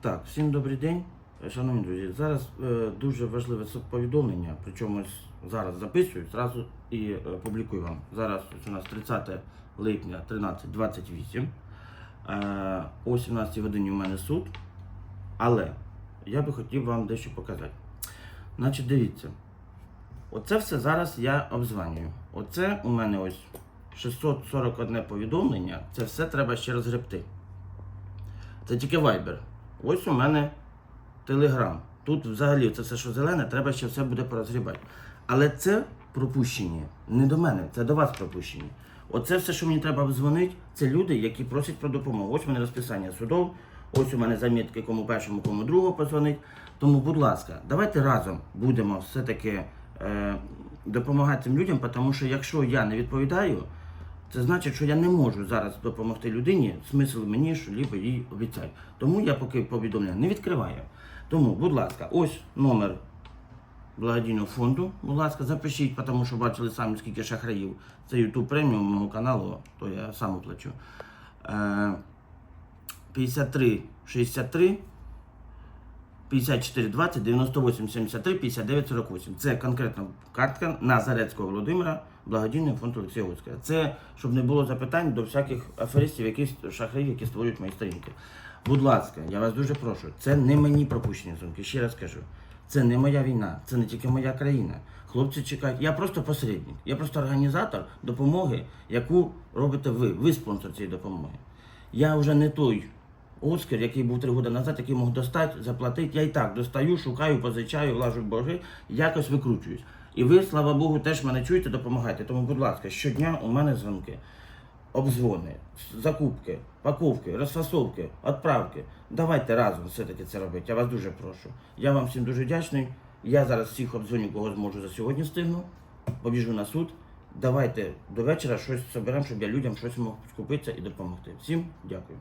Так, всім добрий день, шановні друзі. Зараз е, дуже важливе повідомлення, причому зараз записую, зразу і е, публікую вам. Зараз у нас 30 липня 13.28. Е, о 17 годині у мене суд, але я би хотів вам дещо показати. Значить, дивіться, оце все зараз я обзванюю. Оце у мене ось 641 повідомлення, це все треба ще розгребти. Це тільки Viber. Ось у мене Telegram. Тут взагалі це все, що зелене, треба ще все буде порозгрібати. Але це пропущені не до мене, це до вас пропущені. Оце все, що мені треба дзвонити, це люди, які просять про допомогу. Ось у мене розписання судов, ось у мене замітки, кому першому, кому другому позвонить. Тому, будь ласка, давайте разом будемо все-таки е, допомагати цим людям, тому що якщо я не відповідаю, це значить, що я не можу зараз допомогти людині, смисл мені, що либо їй обіцяю. Тому я поки повідомлення не відкриваю. Тому, будь ласка, ось номер благодійного фонду. Будь ласка, запишіть, тому що бачили самі, скільки шахраїв. Це YouTube преміум мого каналу, то я сам оплачу. Е, 53 63 54 20 98 73 59 48. Це конкретно картка Назарецького Володимира, благодійний фонд Олексія Гуцька. Це щоб не було запитань до всяких аферистів, яких шахраїв, які створюють мої сторінки. Будь ласка, я вас дуже прошу. Це не мені пропущені дзвінки. Ще раз кажу. Це не моя війна, це не тільки моя країна. Хлопці чекають. Я просто посередник, я просто організатор допомоги, яку робите ви. Ви спонсор цієї допомоги. Я вже не той Оскар, який був три роки назад, який мог достати, заплатити. Я і так достаю, шукаю, позичаю, влажу борги, якось викручуюсь. І ви, слава Богу, теж мене чуєте, допомагаєте. Тому, будь ласка, щодня у мене дзвонки, обдзвони, закупки, паковки, розфасовки, відправки. Давайте разом все-таки це робити. Я вас дуже прошу. Я вам всім дуже вдячний. Я зараз всіх обдзвоню, кого зможу за сьогодні встигну. Побіжу на суд. Давайте до вечора щось соберемо, щоб я людям щось мог скупитися і допомогти. Всім дякую.